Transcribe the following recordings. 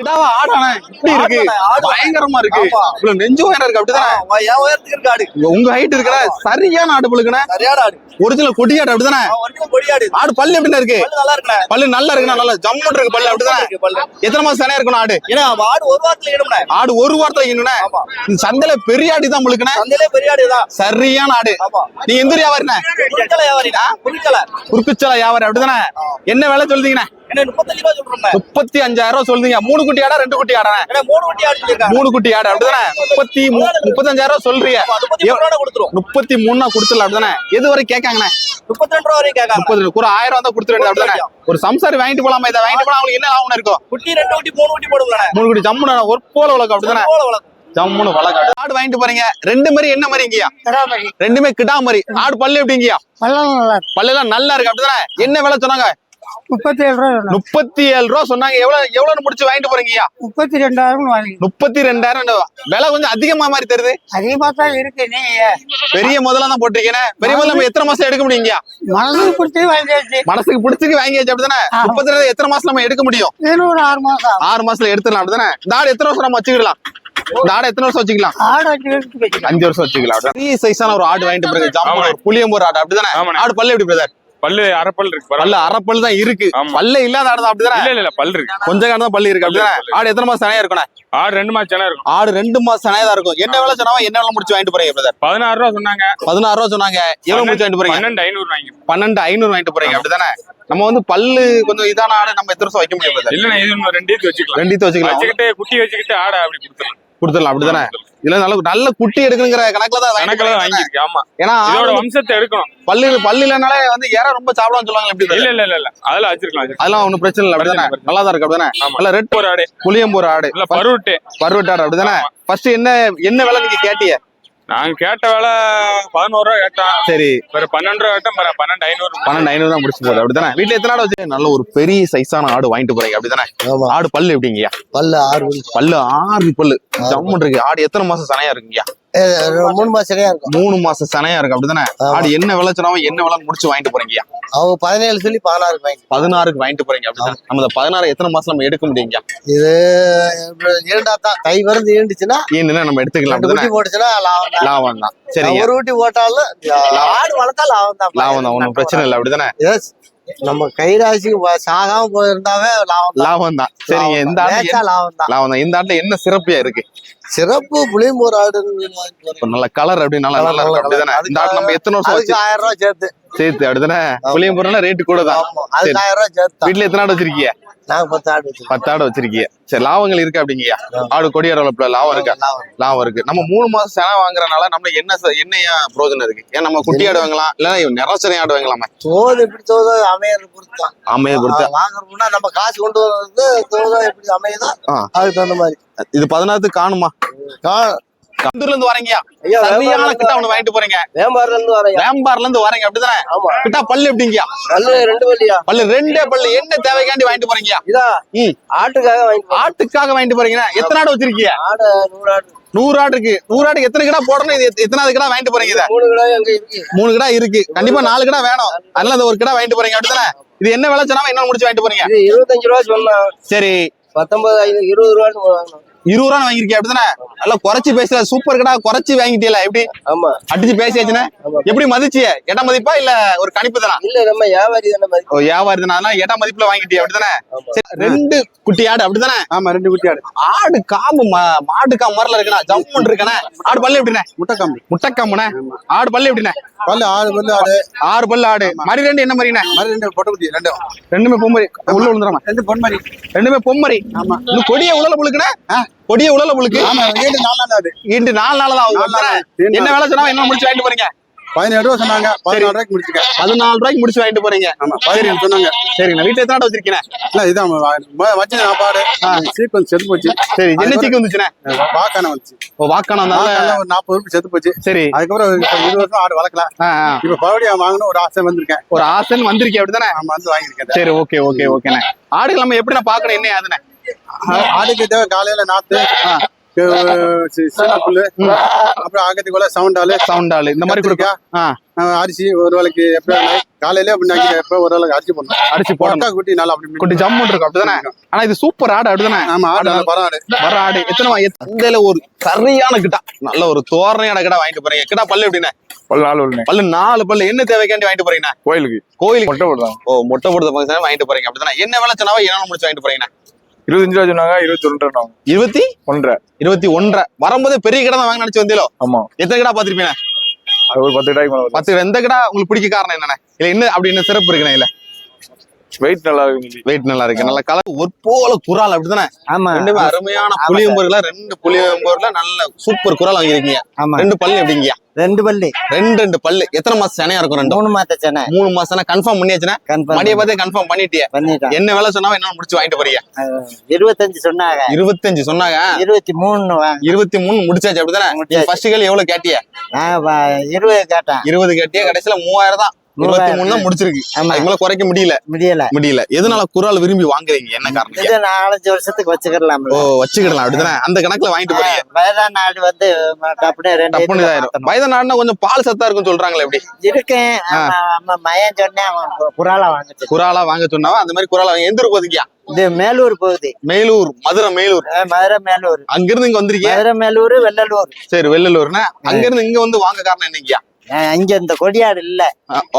கிடாவா ஆடானே? இப்படி இருக்கு. பயங்கரமா இருக்கு. இவ்வளவு நெஞ்சு உயரம் இருக்கு அப்படிதானே? என் உயரத்துக்கு இருக்கு ஆடு. உங்க ஹைட் இருக்கிற சரியான ஆடு புழுக்குனே சரியான ஆடு. ஒரிஜினல் கொடியாடு அப்படிதானே? கொடியாடு. ஆடு. பல்லு எப்படிண்ணே இருக்கு? நல்லா இருக்குண்ணே. பல்லு நல்லா இருக்குண்ணா நல்லா ஜம்முன்னு இருக்கு பல்லு அப்படிதானே? இருக்கு எத்தனை மாசம் சனையா இருக்கணும் ஆடு? ஏன்னா ஆடு ஒரு வாரத்துல ஈடும்ண்ணே ஆடு ஒரு வாரத்துல இந்த சந்தையில பெரிய ஆடு தான் முழுக்குனே சந்தையிலே பெரிய ஆடு தான். சரியான ஆடு. நீ எந்த வியாபாரிண்ணே? குறுக்கலை வியாபாரிடா குறுக்கலை குறுக்குச்சல வியாபாரி அப்படிதானே? என்ன விலை சொல்றீங்கண்ணே? என்ன முப்பத்தஞ்சு ரூபா சொல்றேன் முப்பத்தி அஞ்சாயிரம் ரூபாய் சொல்றீங்க. மூணு குட்டி ஆடா ரெண்டு குட்டி ஆடா. மூணு வண்டி ஆடு மூணு குட்டி ஆடு அப்படிதானே? முப்பத்தி முப்பத்தஞ்சாயிரம் சொல்றீங்க. அது முப்பத்தி மூணு ரூபா கொடுத்துடலாம் அப்படிதானே? எது வரை கேட்காங்கண்ணே? முப்பத்தி ரெண்டு ரூபா வரைக்கும் ஒரு ஆயிரம் வந்தா கொடுத்துருங்க அப்படிதானே? ஒரு சம்சாரி வாங்கிட்டு போலாமா இதை வாங்கிட்டு போனா அவங்களுக்கு என்ன லாபம் இருக்கும்? குட்டி ரெண்டு குட்டி மூணு குட்டி போடுங்களே மூணு குட்டி ஜம்முன ஒரு போல உலகம் அப்படிதானே? போல வளர்க்கும். ஜம்முன்னு வளர்க்க ஆடு வாங்கிட்டு போறீங்க. ரெண்டு மாதிரி என்ன மாதிரி இங்கயா? கிடாமரி. ரெண்டுமே கிடா மாதிரி ஆடு பல்லு எப்படிங்கயா பள்ளம் நல்லா இருக்கு. பல்லு எல்லாம் நல்லா இருக்கு அப்படிதானே? என்ன விலை சொன்னாங்க? முப்பத்தி ஏழு ரூபா முப்பத்தி ஏழு ரூபா சொன்னாங்க. எவ்வளவு எவ்வளவு முடிச்சு வாங்கிட்டு போறீங்கயா முப்பத்தி ரெண்டாயிரம் வாங்கி முப்பத்தி ரெண்டாயிரம் விலை கொஞ்சம் அதிகமா மாதிரி தெரியுது அதிகமா தான் இருக்கு நீங்க பெரிய முதல்ல தான் போட்டிருக்கேன். பெரிய முதல்ல நம்ம எத்தனை மாசம் எடுக்க முடியுங்கயா மனசுக்கு பிடிச்சி வாங்கியாச்சு. மனசுக்கு பிடிச்சிக்கு வாங்கியாச்சு அப்படிதானே. முப்பத்தி ரெண்டு எத்தனை மாசம் நம்ம எடுக்க முடியும்? ஒரு ஆறு மாசம். ஆறு மாசத்துல எடுத்துடலாம் அப்படிதானே? இந்த ஆடு எத்தனை வருஷம் நம்ம வச்சுக்கலாம்? இந்த ஆடு எத்தனை வருஷம் வச்சுக்கலாம்? அஞ்சு வருஷம் வச்சுக்கலாம் சைஸான ஒரு ஆடு வாங்கிட்டு ஆமாண்ணே. ஒரு புளியம்பூர் ஆடு அப்படிதானே. ஆடு பல்லு எப்படி பிரதர் பல்லு அரைப்பல் இருக்கு பல்லு அரைப்பல் தான் இருக்கு. பல்ல இல்லாத ஆடு தான்? அப்படிதானே இல்ல இல்ல பல்லு இருக்கு. கொஞ்ச காலம் தான் பல்லு இருக்கு அப்படிதானே ஆடு எத்தனை மாசம் சனையா இருக்கணும் ஆறு ரெண்டு மாசம் சென்னை இருக்கும். ஆடு ரெண்டு மாசம் சனையா தான் இருக்கும். என்ன வேலை சொன்னாவா என்ன வேலை முடிச்சு வாங்கிட்டு போறீங்க பிரதர் பதினாறு ரூபா சொன்னாங்க. பதினாறு ரூபா சொன்னாங்க. எவ்வளவு முடிச்சு வாங்கிட்டு போறீங்க? பன்னெண்டு ஐநூறு வாங்கி பன்னெண்டு ஐநூறு வாங்கிட்டு போறீங்க அப்படிதானே நம்ம வந்து பல்லு கொஞ்சம் இதான ஆடு நம்ம எத்தனை வருஷம் வைக்க முடியும் பிரதர் இல்ல இது ரெண்டு வச்சுக்கலாம். ரெண்டு வச்சுக்கலாம். வச்சுக்கிட்டு குட்டி வச்சுக்கிட்டு ஆடை அப்படி கொடுத்துருலாம் கொடுத்துடலாம் அப்படிதானே? இதுல நல்ல நல்ல குட்டி எடுக்கணுங்கிற கணக்குல தான் கணக்கில். வாங்கியிருக்கு ஆமா. ஏன்னா ஆடு வம்சத்தை எடுக்கணும். பல்லு பல்லு இல்லனாலே வந்து இற ரொம்ப சாப்பிடான்னு சொல்லுவாங்க எப்படி இல்ல இல்ல இல்ல அதெல்லாம் வச்சிருக்கலாம். அதெல்லாம் ஒண்ணும் பிரச்சனை இல்லை அப்படிதானே? நல்லா தான் இருக்கு அப்படிதானே. நல்ல ரெட் ஒரு ஆடு புளியம்பூர் ஆடு. இல்ல பருவட்டு. பருவட்டாடு அப்படிதானே? ஃபர்ஸ்ட் என்ன என்ன விலை நீங்க கேட்டிய நாங்க கேட்ட வேலை பதினோரு ரூபா கேட்டோம். சரி. வேற பன்னெண்டு ரூபா கேட்டோம். வேற பன்னெண்டு ஐநூறு பன்னெண்டு ஐநூறு தான் முடிச்சு போகுது. அப்படிதானே வீட்டுல எத்தனை ஆடு வச்சு நல்ல ஒரு பெரிய சைஸான ஆடு வாங்கிட்டு போறீங்க. அப்படிதானே ஆமா. ஆடு பல்லு எப்படிங்கய்யா? பல்லு ஆறு. பல்லு. பல்லு. ஆறு பல்லு ஜம்முன் இருக்கு. ஆடு எத்தனை மாசம் சனையா இருக்குங்கய்யா? ஒரு மூணு மாசம் சரியா இருக்கும். மூணு மாசம் சனையா இருக்கு அப்படிதானே. ஆடு என்ன விலை சொன்னாலும் என்ன விலை முடிச்சு வாங்கிட்டு போறீங்கய்யா அவங்க பதினேழு சொல்லி பதினாறு பதினாறுக்கு வாங்கிட்டு போறீங்க அப்படிதானே? நம்ம இந்த பதினாறு எத்தனை மாசம் நம்ம எடுக்க முடியுங்கய்யா இது இரண்டா தான் கை மருந்து ஈண்டுச்சுன்னா ஏன்னு நம்ம எடுத்துக்கலாம் குட்டி போட்டுச்சுன்னா லாபம் தான். லாபம் தான். சரிங்க. ஒரு குட்டி போட்டாலும் ஆடு வளர்த்தா லாபம் தான். லாபம் தான் ஒன்றும் பிரச்சனை இல்லை அப்படிதானே. நம்ம கைராசி சாகாம போயிருந்தாவே லாபம் லாபம் தான். சரிங்க இந்த ஆண்டு லாபம் தான். லாபம் தான். இந்த ஆண்டுல என்ன சிறப்பியா இருக்கு? சிறப்பு புளியம்பூர் ஆடு நல்ல கலர் அப்படி நல்லா நல்லா அப்படிதானே? இந்த ஆடு நம்ம எத்தனை வருஷம் வச்சு ஆயிரம் ரூபாய் சேர்த்து. சேர்த்து அப்படிதானே? புளியம்பூர்னா ரேட்டு கூட தான். ஆயிரம் ரூபாய் சேர்த்து. வீட்டுல எத்தனை ஆடு வச்சிருக்கீங்க? நாங்க பத்து ஆடு வச்சிருக்கோம். பத்து ஆடு வச்சிருக்கீங்க சரி லாபங்கள் இருக்கு அப்படிங்கய்யா? ஆடு கொடியாடு வளர்ப்புல லாபம் இருக்கா. லாபம். இருக்கு. நம்ம மூணு மாசம் சென வாங்குறதுனால நம்ம என்ன ச- என்ன ஏன் பிரயோஜனம் இருக்கு? ஏன் நம்ம குட்டி ஆடு வாங்கலாம்? இல்ல நிறச்சனை ஆடு வாங்கலாமா. தோது எப்படி தோதோ அமையறது பொறுத்து தான் அமைய கொடுத்து வாங்குறோம்னா நம்ம காசு கொண்டு வர்றது தோதோ எப்படி அமையுதோ. அதுக்கு தகுந்த மாதிரி. இது பதினாறுக்கு காணுமா? கா- கந்தூர்ல இருந்து வரீங்கயா ஐயா சரியான கிட்ட ஒண்ணு வாங்கிட்டு போறீங்க. வேம்பாறுல இருந்து வேம்பார்ல இருந்து வரீங்க அப்படிதானே? கிட்டா பல்லு எப்படிங்கயா ரெண்டு பல்லு ரெண்டே பல்லு. என்ன தேவைக்காண்டி வாங்கிட்டு இதா ம். ஆட்டுக்காக ஆட்டுக்காக வாங்கிட்டு போறீங்கன்னா எத்தனை ஆடு வச்சிருக்கீங்க? ஆடு நூறு ஆடு. நூறு ஆடு இருக்கு. நூறு ஆடு எத்தனை கிடா போடணும்? இது எத்த- எத்தனாவது கிடா வாங்கிட்டு போறீங்க மூணு கிடா இருக்கு. கண்டிப்பா நாலு கிடா வேணும். அதனால அந்த ஒரு கிடா வாங்கிட்டு போறீங்க அப்படிதானே? இது என்ன விலை சொன்னாம என்ன முடிச்சு வாங்கிட்டு போறீங்க? இருபத்தஞ்சு ரூபா சொன்னான் சரி. பத்தொன்பது இருபது வாங்கணும் இருபது ரூபா வாங்கிருக்கீங்க அப்படிதானே நல்லா குறைச்சு பேசல சூப்பர் கிடா குறைச்சு வாங்கிட்டீல எப்படி? ஆமா. அடிச்சு பேசியாச்சுன்னா? எப்படி மதிச்சிய? இட மதிப்பா இல்ல ஒரு கணிப்பு தானா? இல்ல நம்ம வியாபாரி தானே ஓ வியாபாரி தானே. அதனால இட மதிப்புல வாங்கிட்டிய அப்படிதானே ரெண்டு குட்டி ஆடு அப்படிதானே ஆமா ரெண்டு குட்டி ஆடு. ஆடு காம்பு மா- மாடு காம்பு மாதிரில இருக்கணும் ஜம்முன் இருக்கனே ஆடு பல்லு எப்படிண்ணே? முட்டைக்காம்பு. முட்டைக்காம்புண்ணே. ஆடு பல்லு எப்படிண்ணே? பல்லு ஆடு பல்லு ஆடு. ஆறு பல்லு ஆடு. மரி ரெண்டு என்ன மாதிரிண்ணே? மாதிரி ரெண்டு பொட்டை குட்டி ரெண்டு. ரெண்டுமே பொம்மரி. உள்ள விழுந்துடாம ரெண்டு பொன்மரி. ரெண்டுமே பொம்மரி. ஆமா. இன்னும் கொடிய உழல புழுக்குண்ணே? கொடிய உழல ஆமா ஏழு நாலு நாள் ஆடு இன்று நாலு நாள் தான் ஆகுது? ஆகுது. என்ன வேலை சொன்னா என்ன முடிச்சு வாங்கிட்டு போறீங்க? பதினேழு ரூபா சொன்னாங்க. பதினாலு ரூபாய்க்கு முடிச்சுக்க பதினாலு ரூபாய்க்கு முடிச்சு வாங்கிட்டு போறீங்க. ஆமா பதினேழு சொன்னாங்க. சரிங்க வீட்டுல எத்தனை வச்சிருக்கேன் இல்ல இதான் வச்சு சாப்பாடு. சீக்கிரம் செத்து போச்சு. சரி என்ன சீக்கு வந்துச்சுண்ணே வாக்கான வந்துச்சு. வாக்கான ஒரு நாற்பது ரூபாய் செத்து போச்சு. சரி. அதுக்கப்புறம் இருபது வருஷம் ஆடு ஆ. இப்ப மறுபடியும் வாங்கணும் ஒரு ஆசை வந்திருக்கேன். ஒரு ஆசன் வந்திருக்கே அப்படிதானே? ஆமா வந்து வாங்கியிருக்கேன். சரி ஓகே ஓகே ஓகேண்ணே. ஆடுகள் நம்ம எப்படி நான் பாக்கணும் என்ன அதுண்ணே? ஆடுக்கு தேவை காலையில நாத்து புல்லு அப்புறம் ஆகத்துக்குள்ள சவுண்டாலு சவுண்ட் ஆளு இந்த மாதிரி கொடுக்க அரிசி ஒரு வேளைக்கு எப்ப காலையில அப்படி எப்ப ஒரு வேளைக்கு அரிசி போடணும். போடணும். போட்டா குட்டி நல்லா அப்படி குட்டி ஜம்மு இருக்கும். அப்படிதானே? ஆனா இது சூப்பர் ஆடு அப்படிதானே? ஆமா ஆடு நல்லா பரவாயில்ல வர ஆடு. எத்தனை சந்தையில ஒரு சரியான கிட்டா நல்ல ஒரு தோரணையான கிட்டா வாங்கிட்டு போறீங்க. கிட்டா பல்லு எப்படின்னா பல்லு நாலு பல்லு நாலு பல்லு. என்ன தேவைக்காண்டி வாங்கிட்டு போறீங்கண்ணா? கோயிலுக்கு. கோயிலுக்கு. மொட்டை போடுறாங்க ஓ மொட்டை போடுற ஃபங்க்ஷன் வாங்கிட்டு போறீங்க. அப்படிதானே? என்ன வேலை சொன்னாவோ என்ன முடிச்சு வாங்கிட்டு போறீங்கண்ணா? இருபத்தஞ்சு ரூபா சொன்னாங்க இருபத்தி ஒன்று இருபத்தி? ஒன்றரை. இருபத்தி ஒன்றரை. வரும்போது பெரிய கடை தான் வாங்க நினைச்சு வந்தீங்களோ? ஆமா. எத்தனை கடை பாத்திருப்பீங்க அது ஒரு பத்து மேல பத்து எந்த கடை உங்களுக்கு பிடிக்க காரணம் என்னண்ணே இல்ல என்ன அப்படி என்ன சிறப்பு இருக்குண்ணே இல்ல? வெயிட் நல்லா இருக்கு வெயிட் நல்லா இருக்கு நல்ல கலர் ஒரு போல குரால் அப்படிதானே ஆமா. ரெண்டுமே அருமையான புளியம்பூர்ல ரெண்டு புளியம்பூர்ல நல்ல சூப்பர் குரால் வாங்கிருக்கீங்க ஆமா. ரெண்டு பல்லு எப்படிங்கய்யா? ரெண்டு பள்ளி ரெண்டு ரெண்டு பல்லு. எத்தனை மாசம் சனையா இருக்கும் ரெண்டு மூணு மாத்த சென்னை மூணு மாசம் கன்ஃபார்ம் பண்ணியாச்சுன்னா? மடியை பார்த்தே கன்ஃபார்ம் பண்ணிட்டியே. பண்ணிட்டான். என்ன வேலை சொன்னாலும் என்ன முடிச்சு வாங்கிட்டு போறீங்க? இருபத்தஞ்சு சொன்னாங்க. இருபத்தஞ்சு சொன்னாங்க? இருபத்தி மூணு வாங்க. இருபத்தி மூணு முடிச்சாச்சு அப்படிதானே. ஃபர்ஸ்ட் கேள் எவ்வளவு கேட்டிய? இருபது கேட்டேன். இருபது கேட்டிய கடைசியில மூவாயிரம் தான். இருபத்தி. மூணு தான் முடிச்சிருக்கு. அதுக்கு மேல குறைக்க முடியல. முடியல. முடியல. எதனால குரால் விரும்பி வாங்குறீங்க? என்ன காரணம்? இது நாலஞ்சு வருஷத்துக்கு வச்சுக்கிடலாம்ல ஓ வச்சுக்கிடலாம். அப்படிதானே? அந்த கணக்குல வாங்கிட்டு போறீங்க. வயதான நாடு வந்து டப்புனு இதாயிரும். மாத்தணும். வயது நாடுனா கொஞ்சம் பால் சத்தா இருக்கும்னு சொல்றாங்களே எப்படி? இருக்கேன். மயன் சொன்னேன் அவன் கு- குறாலா வாங்கிச்சு. குராலா வாங்க சொன்னாவா? அந்த மாதிரி குராலா வாங்க. எந்த போதுக்கியா இது மேலூர் போகுது. மேலூர் மதுரை மேலூர். மதுரை மேலூர். அங்க இருந்து இங்க வந்திருக்கீங்க மதுரை மேலூர் வெள்ளலூர். சரி வெள்ளலூர்னா? அங்க இருந்து இங்க வந்து வாங்க காரணம் என்னங்கய்யா? அஹ் இங்க இந்த கொடியாடு இல்ல.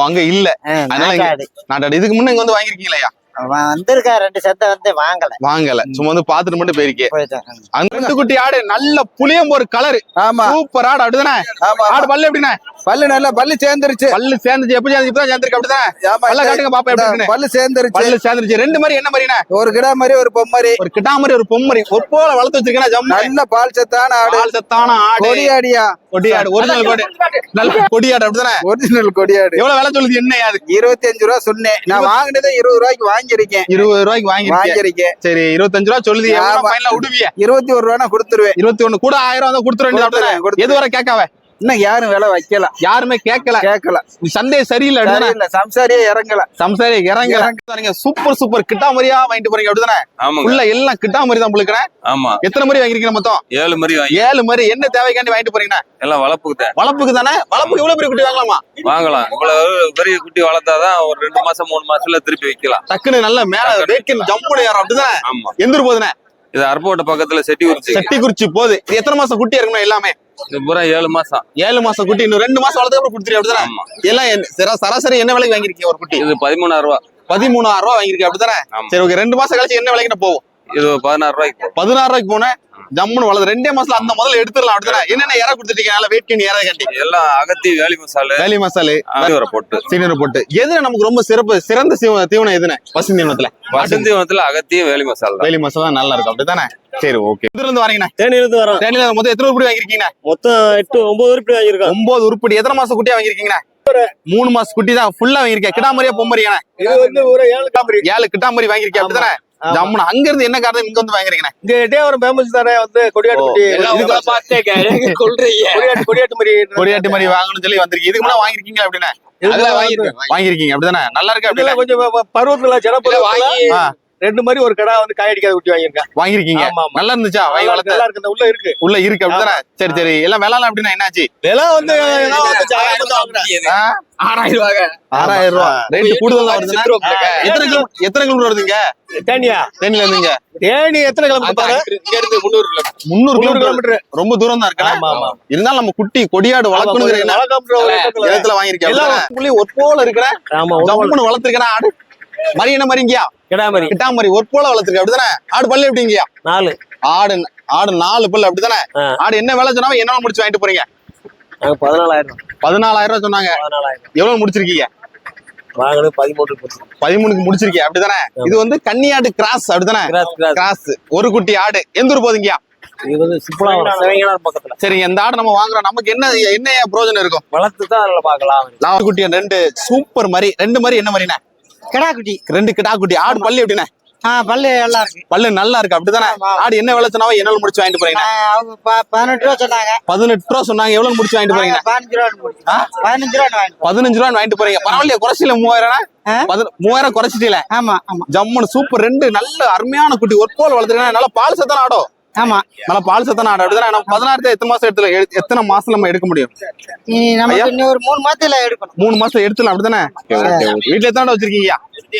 அங்க இல்ல. நாட்டாடு. இதுக்கு முன்ன இங்க வந்து வாங்கிருக்கீங்களா வந்திருக்கா ரெண்டு சத்தை வந்து வாங்கல. வாங்கல. சும்மா வந்து பாத்துட்டு மட்டும் போயிருக்கே. போயிட்டான். அந்த குட்டி ஆடு நல்ல புளியம்போர் கலர் ஆமா. சூப்பர் ஆடு அப்படிதானே? ஆமா. ஆடு பல்லு எப்படிண்ணே? பல்லு நல்லா பல்லு சேர்ந்துருச்சு. பல்லு சேர்ந்துச்சு. எப்ப சேர்ந்து இப்பதான் சேர்ந்துருக்கு அப்படிதானே. பல்ல காட்டுங்க பாப்பா எப்படி. பல்லு சேர்ந்துருச்சு. பல்லு சேர்ந்துருச்சு. ரெண்டு மாதிரி என்ன மாதிரிண்ணே? ஒரு கிடா மாதிரி ஒரு பொம்மரி. ஒரு கிட்டா மாதிரி ஒரு பொம்மரி. ஒரு போல வளர்த்து வச்சிருக்கேன் ஜம்மு நல்ல பால் சத்தான ஆடு. ஆள் சத்தான ஆடு. கொடியாடியா. கொடியாடு ஒரிஜினல் கொடி நல்ல கொடியாடு அப்படிதானே? ஒரிஜினல் கொடியாடு. எவ்வளவு விலை சொல்லுது என்ன அது? இருபத்தி அஞ்சு ரூபா சொன்னேன். நான் வாங்கினதே இருபது ரூபாய்க்கு வாங்கியிருக்கேன். இருபது ரூபாய்க்கு வாங்கிருக்கீங்க வாங்கியிருக்கேன். சரி இருபத்தஞ்சு ரூபா சொல்லுது. விடுவிய இருபத்தி ஒரு ரூபா கொடுத்துருவேன். இருபத்தி ஒண்ணு கூட ஆயிரம் தான் அப்படிதானே? கொடுத்துறேன். எது வரை கேட்காவ இன்னும் யாரும் விலை வைக்கல. யாருமே கேட்கல கேட்கல சண்டே சரியில்லை இல்ல சம்சாரியே இறங்கல. சம்சாரி இறங்க நீங்க சூப்பர் சூப்பர். கிட்டா மாதிரியா வாங்கிட்டு போறீங்க அப்படிதானே? ஆமாங்க. உள்ள எல்லாம் கிட்டா மாதிரி தான் உங்களுக்கு ஆமா. எத்தனை மாதிரி வாங்கிருக்கீங்க மொத்தம்? ஏழு மாதிரி வாங்கி ஏழு மாதிரி. என்ன தேவைக்காண்டி வாங்கிட்டு போறீங்கன்னா எல்லாம் வளர்ப்புக்கு தான் வளர்ப்புக்கு தானே? வளர்ப்புக்கு எவ்வளவு பெரிய குட்டி வாங்கலாமா? வாங்கலாம். இவ்வளவு பெரிய குட்டி வளர்த்தாதான் ஒரு ரெண்டு மாசம் மூணு மாசத்துல திருப்பி வைக்கலாம். டக்குன்னு நல்ல மேல வேக்கின் ஜம்முன்னு ஏறும் அப்படிதானே? ஆமா. எந்த ஊர் போகுதுண்ணே இது அர்ப்போட்ட பக்கத்துல செட்டி உரிச்சு செட்டி குறிச்சி போகுது. இது எத்தனை மாசம் குட்டி இருக்கணும் எல்லாமே? இது பூரா ஏழு மாசம். ஏழு மாசம் குட்டி. இன்னும் ரெண்டு மாசம் வளர்த்து அப்புறம் கொடுத்துருங்க அப்படிதானே? எல்லாம் சராசரி என்ன விலைக்கு வாங்கிருக்கீங்க ஒரு குட்டி? இது பதிமூணாயிரம் ரூபா. பதிமூணாயிரம் ரூபாய் வாங்கிருக்கீங்க அப்படிதானே? சரி ஓகே ரெண்டு மாசம் கழிச்சு என்ன விலைக்கு போவோம்? இது பதினாறு ரூபாய்க்கு. பதினாறு ரூபாய்க்கு போனேன். ஜம்முன்னு வளர்ந்து ரெண்டே மாசத்துல அந்த முதல்ல எடுத்துடலாம் அப்படிதானே? என்னென்ன இற கொடுத்துட்டீங்க நல்லா வெயிட் பண்ணி இற கட்டி. எல்லாம் அகத்தி வேலி மசாலு வேலி மசாலு ஆடிவரை போட்டு. சீனியர் போட்டு. எதுல நமக்கு ரொம்ப சிறப்பு சிறந்த தீவனம் எதுன்னு? பசு தீவனத்துல. வசந்தீவனத்துல அகத்தியும் வேலி மசாலா தான். வேலி மசாலா நல்லா இருக்கும். அப்படிதானே? சரி ஓகே இதுல இருந்து வரீங்கண்ணா தேனியிலிருந்து வரோம் தேனியில மொத்தம் எத்தனை உருப்படி வாங்கிருக்கீங்க மொத்தம் எட்டு ஒன்பது உருப்படி வாங்கியிருக்கோம். ஒன்பது உருப்படி. எத்தனை மாசம் குட்டியா வாங்கிருக்கீங்கண்ணா மூணு மாசம் குட்டி தான். ஃபுல்லா வாங்கிருக்கேன் கிடாமரியா பொம்மரியாண்ணே இது வந்து ஒரு ஏழு காம்பரி ஏழு கிட்டாமரி வாங்கிருக்கேன் அப்படிதானே? ஆமா. ஜம்முன்னு அங்க இருந்து என்ன காரணம்? இங்க வந்து வாங்கிருக்கீங்க இங்க எட்டயபுரம் ஃபேமஸ் தானே வந்து கொடியாட்டு ஓ, குட்டி எல்லாம் இதுக்கு உங்களை பார்த்தே கொடியாட்டு கொடியாட்டு மாதிரி கொடியாட்டு மாதிரி வாங்கணும்னு சொல்லி வந்திருக்கீங்க. இதுக்கு முன்னாடி வாங்கிருக்கீங்க அப்படின்னா வாங்கிருக்கீங்க அப்படிதானே? நல்லா இருக்கு அப்படின்னா? கொஞ்சம் பருவத்துல பருவத்துல ஆ, ரெண்டு மாதிரி ஒரு கடை வந்து காய் அடிக்காத குட்டி வாங்கியிருக்கேன். வாங்கிருக்கீங்க நல்லா இருந்துச்சா? வாங்கி வளர்த்து நல்லா இருக்கு உள்ள இருக்கு. உள்ள இருக்கு அப்படிதானே? சரி சரி. எல்லாம் விளாலாம் அப்படின்னா என்னாச்சு? விலை வந்து? ஆறாயிரம் ரூபாங்க ஆறாயிரம் ரூபாய் ரேட் கூடுதல் வருதுன்னா? எத்தனை கிலோ எத்தனை கிலோ வருதுங்க? தேனியா? தேனில இருந்துங்க. தேனி எத்தனை கிலோமீட்டர் இங்க இருந்து முந்நூறு முந்நூறு முந்நூறு கிலோமீட்டர். கிலோமீட்டர் ரொம்ப தூரம் தான் இருக்கு ஆமா ஆமா. இருந்தாலும் நம்ம குட்டி கொடியாடு வளர்க்கணுங்கிற இடத்துல. புள்ளி ஒரு போல இருக்கிற ஆமா ஒரு ஜம்முன்னு வளர்த்துருக்கேன்? ஆடு மரி என்ன மாதிரிங்கயா கிடாமரி கிட்டா மாதிரி ஒரு போல வளர்த்துருக்க. அப்படிதானே ஆடு பல்லு எப்படிங்கயா? நாலு. ஆடு ஆடு நாலு பல்லு. அப்படிதானே. ஆடு என்ன வேலை சொன்னாலும் என்ன முடிச்சு வாங்கிட்டு போறீங்க? பதினாலாயிரம். பதினாலாயிரம் ரூபாய் சொன்னாங்க. எவ்வளவு முடிச்சிருக்கீங்க? வாங்கினது பதிமூணு போச்சு பதிமூணுக்கு முடிச்சிருக்கீங்க. அப்படிதானே இது வந்து கன்னியாடு கிராஸ். அப்படிதானே கிராஸ் ஒரு குட்டி ஆடு. எந்த ஊர் போதுங்கயா இது வந்து சிவங்கனார் பக்கத்துல. சரிங்க. இந்த ஆடு நம்ம வாங்குறோம். நமக்கு என்ன என்ன பிரயோஜனம் இருக்கும்? வளர்த்து தான் அதில் பார்க்கலாம். ரெண்டு. சூப்பர் மாதிரி ரெண்டு மாதிரி என்ன மாதிரிண்ணே கிடா குட்டி ரெண்டு கிடா குட்டி ஆடு பல்லு எப்படிண்ணே? பல்லு நல்லா இருக்கு. பல்லு நல்லா இருக்கு. அப்படிதானே? ஆடு என்ன விலை சொன்னாவோ என்ன முடிச்சு வாங்கிட்டு போறீங்க அவங்க பதினெட்டு ரூபா சொன்னாங்க. பதினெட்டு ரூபா சொன்னாங்க. எவ்வளவு முடிச்சு வாங்கிட்டு போறீங்க பதினஞ்சு ரூபா? பதினஞ்சு ரூபா வாங்கிட்டு பதினஞ்சு ரூபா வாங்கிட்டு போறீங்க. பரவாயில்லையா குறைச்சில மூவாயிரம் மூவாயிரம் குறைச்சிட்டீல ஆமா ஆமா. ஜம்முன்னு சூப்பர் ரெண்டு நல்ல அருமையான குட்டி. ஒரு போல் வளர்த்துருக்கேன் நல்ல பால் சத்தான ஆடோ. ஆமா. நல்லா பால் சத்தான ஆடு. அப்படிதானே? நம்ம பதினாறு எத்தனை மாசம் எடுத்துல எடு- எத்தனை மாசம் நம்ம எடுக்க முடியும்? நமக்கு ஒரு மூணு மாசத்துல எடுக்கணும். மூணு மாசம் எடுத்துல அப்படிதானே? வீட்டுல எத்தனை வச்சிருக்கீங்க?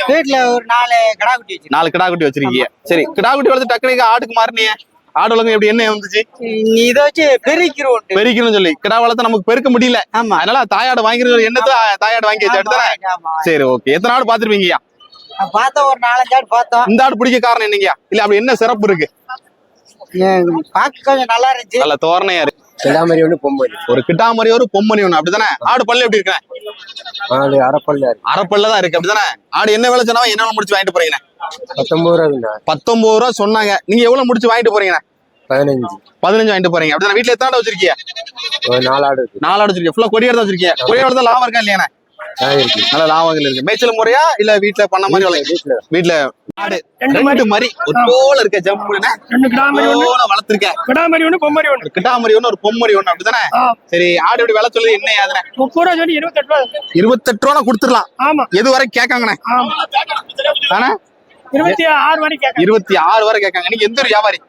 வீட்டுல ஒரு நாலு கடா குட்டி நாலு கிடா குட்டி வச்சிருக்கீங்க. சரி கிடா குட்டி வளர்த்து டக்குனு ஆடுக்கு மாறினியே? ஆடு வளர்க்க எப்படி என்ன வந்துச்சு? நீ இதை வச்சு பெருக்கிறோம் பெருக்கணும்னு சொல்லி. கிடா வளர்த்த நமக்கு பெருக்க முடியல. ஆமா. அதனால தாயாடு வாங்கிருக்கிற எண்ணத்தை தாயாடு வாங்கி வச்சு. சரி ஓகே. எத்தனை ஆடு பாத்துருப்பீங்கய்யா நான் பார்த்தோம் ஒரு நாலஞ்சு ஆடு பார்த்தோம். இந்த ஆடு பிடிக்க காரணம் என்னங்கய்யா? இல்ல அப்படி என்ன சிறப்பு இருக்கு? பார்க்க கொஞ்சம் நல்லா இருந்துச்சு. நல்ல தோரணையா இருக்கு. கிடாமரி ஒன்று பொம்பரி ஒரு கிட்டாமரி ஒரு பொம்மணி ஒண்ணு. அப்படிதானே ஆடு பல்லு எப்படி இருக்கேன் நாலு அரைப்பல்ல அரைப்பல்ல தான் இருக்கு. அப்படிதானே ஆடு என்ன விலை சொன்னா என்ன முடிச்சு வாங்கிட்டு போறீங்கண்ணே? பத்தொன்பது ரூபா பத்தொன்பது ரூபா சொன்னாங்க. நீங்க எவ்வளவு முடிச்சு வாங்கிட்டு போறீங்கண்ணே? பதினஞ்சு. பதினஞ்சு வாங்கிட்டு போறீங்க. அப்படிதானே வீட்டுல எத்தனை ஆடு வச்சிருக்கீங்க? ஒரு நாலு ஆடு இருக்கு நாலு ஆடு வச்சிருக்கீங்க. ஃபுல்லா கொடியாடு தான் வச்சிருக்கீங்க. கொடியாடு தான் லாபம் இருக்கா இல்லையாண்ணே? இருக்கு. நல்ல லாபங்கள் இருக்கு. மேய்ச்சல் முறையா இல்ல வீட்டுல பண்ண மாதிரி வளர்க்க வீட்டுல ரெண்டு மாதிரி ஒரு போல இருக்க ஜம்முன்னு ரெண்டு கிடாமரி ஒண்ணு. கிடாமரி பொம்மரி ஒண்ணு. ஒரு கிட்டாமரி ஒண்ணு ஒரு பொம்மரி ஒண்ணு. அப்படிதானே. சரி ஆடு எப்படி விலை சொல்லுது? என்ன யாதுனே முப்பது ரூபா சொல்லி இருபத்தெட்டு ரூபா இருபத்தெட்டு ரூபா கொடுத்துடலாம். ஆமா. எது வரை கேட்காங்கண்ணே? ஆமா. ஆனா இருபத்தி ஆறு வரை கேட்க இருபத்தி ஆறு வரை கேட்காங்க. நீங்க எந்த ஒரு வியாபாரி?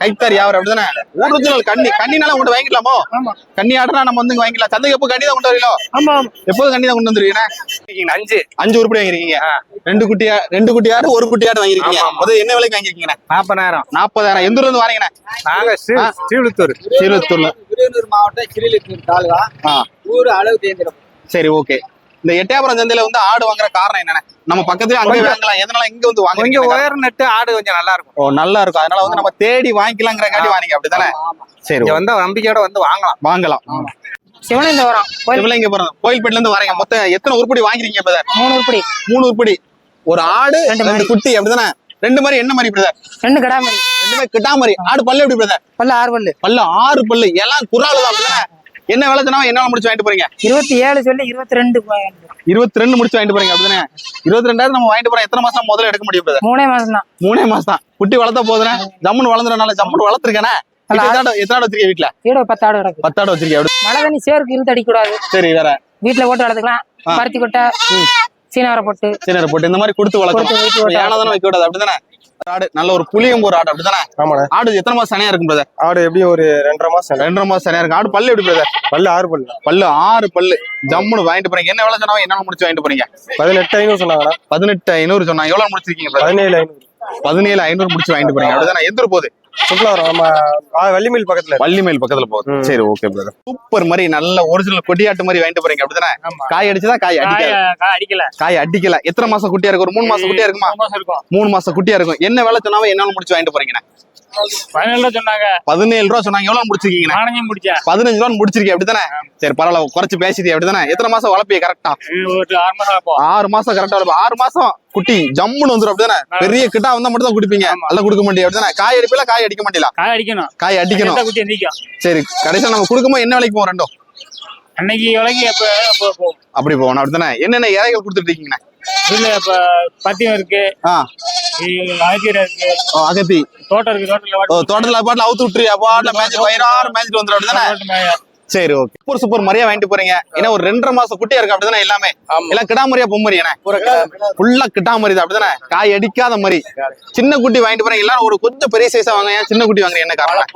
கைத்தார் அப்படிதானே ஒரிஜினல் கண்ணி கண்ணினால உங்கள்ட்ட வாங்கிக்கலாமோ ஆமா கண்ணி ஆடுனா நம்ம வந்து வாங்கிக்கலாம் சந்தைக்கு எப்போ கண்ணி தான் கொண்டு வரீங்களோ ஆமா ஆமா எப்போது கண்ணி தான் கொண்டு வந்துருக்கீங்க அஞ்சு அஞ்சு உருப்படி வாங்கிருக்கீங்க ரெண்டு குட்டி ஆ- ரெண்டு குட்டி ஆடு ஒரு குட்டி ஆடு வாங்கிருக்கீங்க முதல்ல என்ன விலைக்கு வாங்கிருக்கீங்க நாற்பதாயிரம் நாற்பதாயிரம் எந்த ஊர்ல இருந்து வாரீங்கண்ணே நாங்க சீரத்தூர்ல விருதுநகர் மாவட்டம் சிறிலத்தூர் தாலுகா ஆ ஊர் அளவு தேர்ந்தெடுக்கும் சரி ஓகே இந்த எட்டயபுரம் சந்தையில வந்து ஆடு வாங்குற காரணம் என்னண்ணே நம்ம பக்கத்துல அங்கே வாங்கலாம் எதனால இங்க வந்து வாங்குறீங்க? உயர் நட்டு ஆடு கொஞ்சம் நல்லா இருக்கும். ஓ நல்லா இருக்கும். அதனால வந்து நம்ம தேடி வாங்கிக்கலாங்கிற காட்டி வாங்கிங்க அப்படிதானே சரி இங்க வந்து நம்பிக்கையோட வந்து வாங்கலாம். வாங்கலாம். சிவனேந்தபுரம் இங்க போறோம் கோயில்பேட்ல இருந்து வரீங்க. மொத்தம் எத்தனை உருப்படி வாங்கிருக்கீங்க பிரதர்? மூணு உருப்படி. மூணு உருப்படி. ஒரு ஆடு ரெண்டு குட்டி அப்படிதானே ரெண்டு மாதிரி என்ன மாதிரி பிரதர்? ரெண்டு கடாமரி ரெண்டு மாதிரி கிட்டா மாதிரி ஆடு பல்லு எப்படி பிரதர்? பல்ல ஆறு பல்லு. பல்லு ஆறு பல்லு. எல்லாம் குறாலு தான் அப்படிதானே என்ன வேலை சொன்னா என்ன முடிச்சு வாங்கிட்டு போறீங்க? இருபத்தி ஏழு சொல்லி இருபத்தி ரெண்டு இருபத்தி ரெண்டு முடிச்சு வாங்கிட்டு போறீங்க அப்படிதானே? இருபத்தி ரெண்டாயிரம் நம்ம வாங்கிட்டு போறோம் எத்தனை மாசம் முதல்ல எடுக்க முடியும் மூணே மாசம் தான். மூணே மாசம் தான். குட்டி வளர்த்தா போதுனே ஜம்முன்னு வளர்ந்துறனால ஜம்முன்னு வளர்த்துருக்கேனே. எத்தனை வச்சிருக்கீங்க வீட்டுல? வீடு பத்து ஆடு கிடக்கு. பத்து ஆடு வச்சிருக்கீங்க மழை தண்ணி சேருக்கு இழுத்து அடிக்கக்கூடாது. சரி வேற. வீட்டுல போட்டு வளர்த்துக்கலாம். பருத்தி கொட்டை சீனவரை போட்டு. சீனரை போட்டு இந்த மாதிரி கொடுத்து வளர்க்கணும். ஏன்னா தானே வைக்க விடாது அப்படிதானே? ஆடு நல்ல ஒரு புளியம் ஒரு ஆடு அப்படிதானே? ஆமாண்ணே. ஆடு எத்தனை மாசம் சனையா இருக்கும் பிரதர் ஆடு எப்படி ஒரு ரெண்டரை மாசம் ரெண்டரை மாசம் சனையா இருக்கு ஆடு பல்லு எப்படி பிரதர் பல்லு ஆறு பல்லு. பல்லு ஆறு பல்லு. ஜம்முன்னு வாங்கிட்டு போறீங்க. என்ன வேலை சொன்னா என்ன முடிச்சு வாங்கிட்டு போறீங்க? பதினெட்டு ஐநூறு சொன்னாங்கண்ணா. பதினெட்டு ஐநூறு சொன்னா எவ்வளவு முடிச்சிருக்கீங்க? பதினேழு ஐநூறு. பதினேழு ஐநூறு முடிச்சு வாங்கிட்டு போறீங்க. அப்படிதானே? எந்த போகுது. சுற்றுலாவரம் நம்ம வள்ளிமேல் பக்கத்துல. வள்ளிமேல் பக்கத்துல போகுது. சரி ஓகே பிரதர் சூப்பர் மாதிரி நல்ல ஒரிஜினல் கொடியாட்டு மாதிரி வாங்கிட்டு போறீங்க அப்படிதானே? காய் அடிச்சுதான் காய் அடிக்காது அடிக்கல. காய் அடிக்கல. எத்தனை மாசம் குட்டியா இருக்கு ஒரு மூணு மாசம் குட்டியா இருக்குமா? மூணு மாசம் இருக்கும். மூணு மாசம் குட்டியா இருக்கும். என்ன வேலை சொன்னாவே என்னால முடிச்சு வாங்கிட்டு போறீங்க பதினேழு ரூபா சொன்னாங்க. பதினேழு ரூபா சொன்னாங்க. எவ்வளவு முடிச்சிருக்கீங்க முடிச்சேன். பதினஞ்சு ரூபா முடிச்சிருக்கீங்க அப்படிதானே சரி பரவாயில்ல. குறைச்சு பேசிட்டே அப்படிதானே எத்தனை மாசம் வளர்ப்பீங்க கரெக்டா ஆறு மாசம் ஆகும் ஆறு மாசம் கரெக்டா ஆறு மாசம் குட்டி ஜம்முன்னு வந்துரும் அப்படிதானே பெரிய கிட்டா வந்தா மட்டும் தான் குடிப்பீங்க. அதெல்லாம் கொடுக்க மாட்டீங்க அப்படிதானே காய் அடிப்பீங்களா? காய் அடிக்க மாட்டீங்களா? காய் அடிக்கணும். காய் அடிக்கணும். சரி கடைசியா நம்ம கொடுக்கும்போது என்ன விலைக்கு போவோம் ரெண்டும்? அன்னைக்கு விலைக்கு அப்படி போகணும் அப்படிதானே என்னென்ன இறைகள் கொடுத்துட்டு இருக்கீங்கண்ணே? இல்ல இப்ப பத்தியம் இருக்கு. அகத்தி தோட்டம் இருக்கு தோட்டத்துல பாட்டுல அவுத்து விட்டுருவியா? பாட்டுல மேய்ச்சி வயிறாறு மேய்ச்சிட்டு வந்துடும் அப்படிதானே. சரி ஓகே. Super super. மரியா வாங்கிட்டு போறீங்க. ஏன்னா ஒரு ரெண்டரை மாசம் குட்டியா இருக்கு அப்படிதானே எல்லாமே? எல்லாம் கிடாமரியா பொம்மரியானே ஃபுல்லா கிட்டாமரி தான் அப்படிதானே? காய் அடிக்காத மாதிரி. சின்ன குட்டி வாங்கிட்டு போறீங்க. எல்லாரும் ஒரு கொஞ்சம் பெரிய சைஸா வாங்க சின்ன குட்டி வாங்குறீங்க என்ன காரணம்?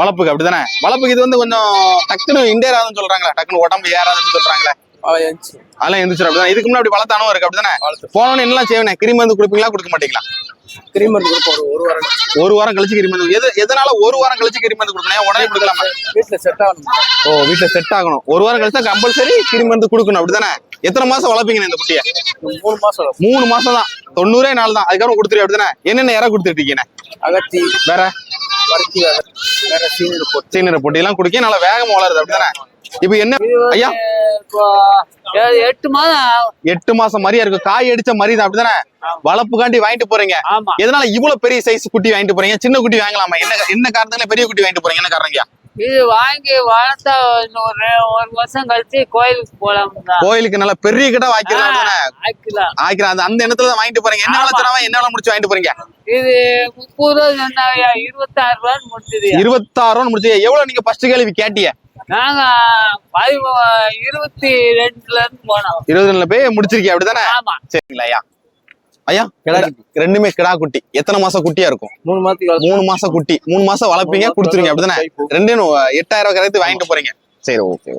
வளர்ப்புக்கு அப்படிதானே? வளர்ப்புக்கு இது வந்து கொஞ்சம் டக்குன்னு இண்டேராதுன்னு சொல்றாங்களே. டக்குன்னு உடம்பு ஏறாதுன்னு சொல்றாங்களே. அதெல்லாம் எந்திரிச்சு அப்படிதான். இதுக்கு முன்னாடி வளர்த்தானும் இருக்கு அப்படிதானே? போனோன்னு என்னலாம் செய்வேன்? கிரி மருந்து கொடுப்பீங்களா கொடுக்க மாட்டீங்களா? கிரிமர் கொடுப்போம் ஒரு வாரம் ஒரு வாரம் கழிச்சு கிரி மருந்து. எது எதனால ஒரு வாரம் கழிச்சு கிரி மருந்து கொடுக்கணும்? உடனே கொடுக்கலாமா? வீட்டுல செட் ஆகணும். ஓ வீட்டுல செட் ஆகணும். ஒரு வாரம் கழிச்சா கம்பல்சரி கிரி மருந்து கொடுக்கணும் அப்படிதானே? எத்தனை மாசம் வளர்ப்பீங்க இந்த குட்டியை? மூணு மாசம் மூணு மாசம் தான். தொண்ணூறே நாள் தான். அதுக்கப்புறம் கொடுத்துரு அப்படிதானே? என்னென்ன இற கொடுத்துட்டு இருக்கீங்க அகத்தி. வேற? சீனியர் போட்டு. சீனரை பொட்டி. எல்லாம் குடிக்க நல்லா வேகமா வளருது அப்படிதானே? இப்போ என்ன? ஐயா. எட்டு மாதம் எட்டு மாசம் மாதிரியா இருக்கு. காய் அடிச்ச மாதிரி தான் அப்படிதானே வளர்ப்புக்காண்டி வாங்கிட்டு போறீங்க. எதனால இவ்வளவு பெரிய சைஸ் குட்டி வாங்கிட்டு போறீங்க? சின்ன குட்டி வாங்கலாமா? என்ன என்ன காரணத்துல பெரிய குட்டி வாங்கிட்டு போறீங்க? என்ன காரணம் இது வாங்கி வளர்த்தா ஒரு ஒரு வருஷம் கழிச்சு கோயிலுக்கு போலாம் கோயிலுக்கு நல்லா பெரிய கிட்ட வாய்க்கலாம். ஆக்கலாம் ஆய்க்கிறேன் அந்த அந்த இடத்துல வாங்கிட்டு போறீங்க. என்ன ஆமா. வளர்த்துறாம என்ன முடிச்சு வாங்கிட்டு போறீங்க? இது முப்பது ரூபா இருபத்தாறு ரூபான்னு முடிச்சது இருபத்தாறு ரூபா முடிச்சு எவ்வளவு நீங்க ஃபர்ஸ்ட் கேள்வி கேட்டிய நாங்க இருபத்தி ரெண்டுல இருந்து போனோம். இருபது நாள்ல போய் முடிச்சிருக்கீங்க அப்படிதானே? ஆமா. சரிங்களா ஐயா. ஐயா கிடா ரெண்டுமே கிடா குட்டி. எத்தனை மாசம் குட்டியா இருக்கும்? மூணு மாசத்துக்கு மூணு மாசம் குட்டி. மூணு மாசம் வளர்ப்பீங்க கொடுத்துருவீங்க அப்படிதானே? ரெண்டும் எட்டாயிரம் ரூபாய் கரைத்து வாங்கிட்டு போறீங்க. சரி ஓகே.